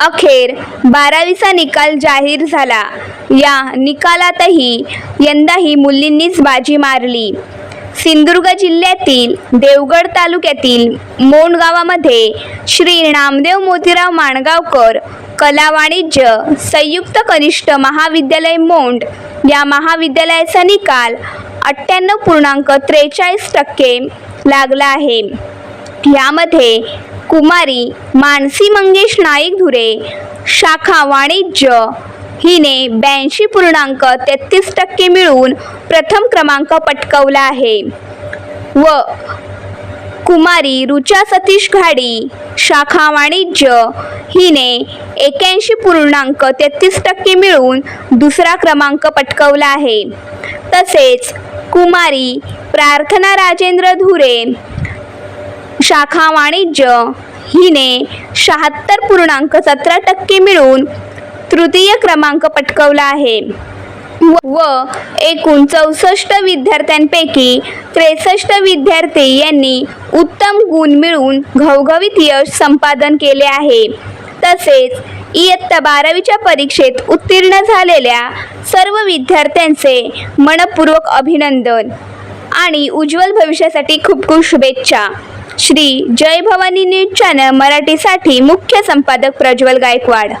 अखेर बारावीचा निकाल जाहीर झाला. या निकालातही यंदाही मुलींनीच बाजी मारली. सिंधुदुर्ग जिल्ह्यातील देवगड तालुक्यातील मोंड गावामध्ये श्री नामदेव मोतीराव माणगावकर कला वाणिज्य संयुक्त कनिष्ठ महाविद्यालय मोंड या महाविद्यालयाचा निकाल अठ्ठ्याण्णव पूर्णांक त्रेचाळीस टक्के लागला आहे. यामध्ये कुमारी मानसी मंगेश नाईक धुरे शाखा वाणिज्य हिने ब्याऐंशी पूर्णांक तेहतीस टक्के मिळवून प्रथम क्रमांक पटकवला आहे. व कुमारी रुचा सतीश घाडी शाखा वाणिज्य हिने एक्याऐंशी पूर्णांक तेहतीस टक्के मिळवून दुसरा क्रमांक पटकवला आहे. तसेच कुमारी प्रार्थना राजेंद्र धुरे शाखा वाणिज्य हिने शहात्तर पूर्णांक सतरा टक्के मिळून तृतीय क्रमांक पटकवला आहे. व- व एकूण चौसष्ट विद्यार्थ्यांपैकी त्रेसष्ट विद्यार्थी यांनी उत्तम गुण मिळवून घवघवीत यश संपादन केले आहे. तसेच इयत्ता बारावीच्या परीक्षेत उत्तीर्ण झालेल्या सर्व विद्यार्थ्यांचे मनपूर्वक अभिनंदन आणि उज्ज्वल भविष्यासाठी खूप खूप शुभेच्छा. श्री जय भवानी न्यूज चॅनल मराठीसाठी मुख्य संपादक प्रज्वल गायकवाड.